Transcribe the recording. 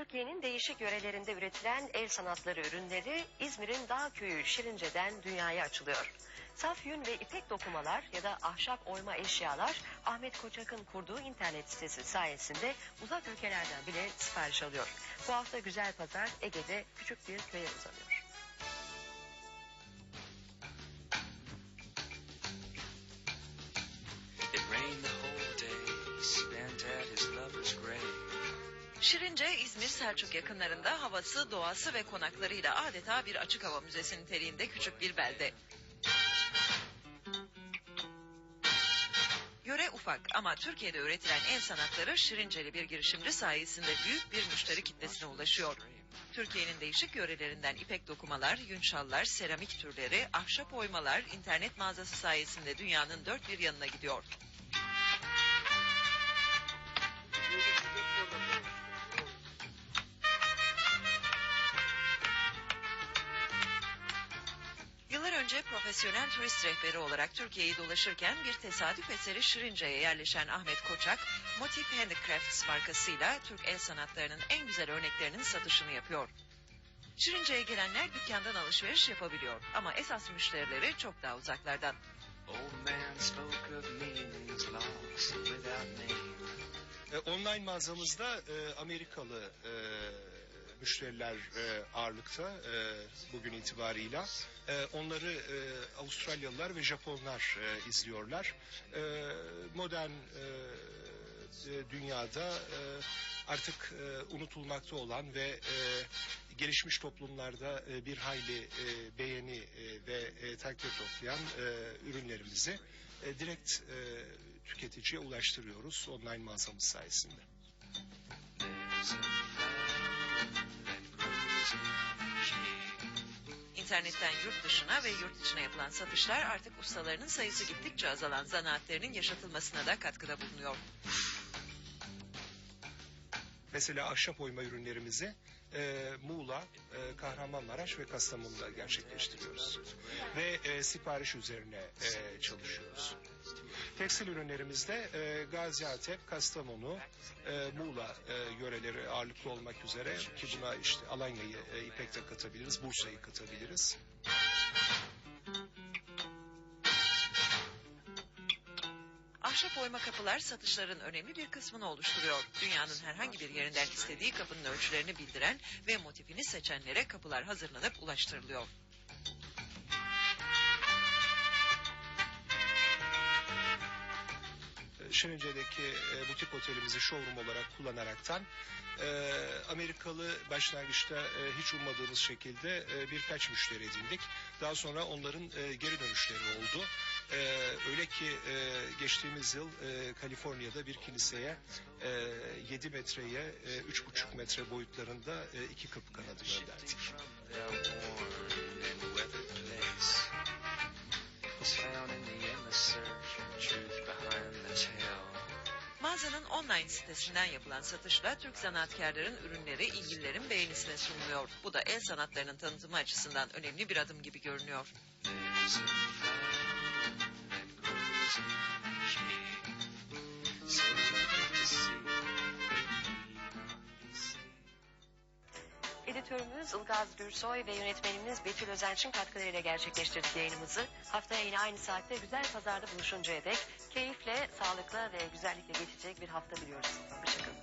Türkiye'nin değişik yörelerinde üretilen el sanatları ürünleri İzmir'in dağ köyü Şirince'den dünyaya açılıyor. Saf yün ve ipek dokumalar ya da ahşap oyma eşyalar Ahmet Koçak'ın kurduğu internet sitesi sayesinde uzak ülkelerden bile sipariş alıyor. Bu hafta Güzel Pazar Ege'de küçük bir köye uzanıyor. Şirince İzmir Selçuk yakınlarında havası, doğası ve konaklarıyla adeta bir açık hava müzesi niteliğinde küçük bir belde. Yöre ufak ama Türkiye'de üretilen el sanatları Şirinceli bir girişimci sayesinde büyük bir müşteri kitlesine ulaşıyor. Türkiye'nin değişik yörelerinden ipek dokumalar, yün şallar, seramik türleri, ahşap oymalar internet mağazası sayesinde dünyanın dört bir yanına gidiyor. Önce profesyonel turist rehberi olarak Türkiye'yi dolaşırken bir tesadüf eseri Şirince'ye yerleşen Ahmet Koçak, Motif Handicrafts markasıyla Türk el sanatlarının en güzel örneklerinin satışını yapıyor. Şirince'ye gelenler dükkandan alışveriş yapabiliyor ama esas müşterileri çok daha uzaklardan. E, online mağazamızda e, Amerikalı e, müşteriler e, ağırlıkta e, bugün itibarıyla. E, onları e, Avustralyalılar ve Japonlar e, izliyorlar. E, modern e, e, dünyada e, artık e, unutulmakta olan ve e, gelişmiş toplumlarda e, bir hayli e, beğeni e, ve e, takdir toplayan e, ürünlerimizi e, direkt e, tüketiciye ulaştırıyoruz online mağazamız sayesinde. İnternetten yurt dışına ve yurt içine yapılan satışlar artık ustalarının sayısı gittikçe azalan zanaatlerinin yaşatılmasına da katkıda bulunuyor. Mesela ahşap oyma ürünlerimizi e, Muğla, e, Kahramanmaraş ve Kastamonu'da gerçekleştiriyoruz. Ve e, sipariş üzerine e, çalışıyoruz. Tekstil ürünlerimizde e, Gaziantep, Kastamonu, e, Muğla e, yöreleri ağırlıklı olmak üzere ki buna işte Alanya'yı e, İpek'te katabiliriz, Bursa'yı katabiliriz. Ahşap oyma kapılar satışların önemli bir kısmını oluşturuyor. Dünyanın herhangi bir yerinden istediği kapının ölçülerini bildiren ve motifini seçenlere kapılar hazırlanıp ulaştırılıyor. Şirince'deki e, butik otelimizi showroom olarak kullanaraktan e, Amerikalı başlangıçta e, hiç ummadığımız şekilde e, birkaç müşteri edindik. Daha sonra onların geri dönüşleri oldu. E, öyle ki e, geçtiğimiz yıl e, Kaliforniya'da bir kiliseye e, 7 metreye e, 3,5 metre boyutlarında e, iki kapı kanadı gönderdik. Mağazanın online sitesinden yapılan satışla Türk sanatkarların ürünleri ilgililerin beğenisine sunuluyor. Bu da el sanatlarının tanıtımı açısından önemli bir adım gibi görünüyor. Moderatörümüz Ilgaz Gürsoy ve yönetmenimiz Betül Özenç'in katkılarıyla gerçekleştirdik yayınımızı. Haftaya yine aynı saatte güzel pazarda buluşuncaya dek keyifle, sağlıkla ve güzellikle geçecek bir hafta diliyoruz. Hoşçakalın.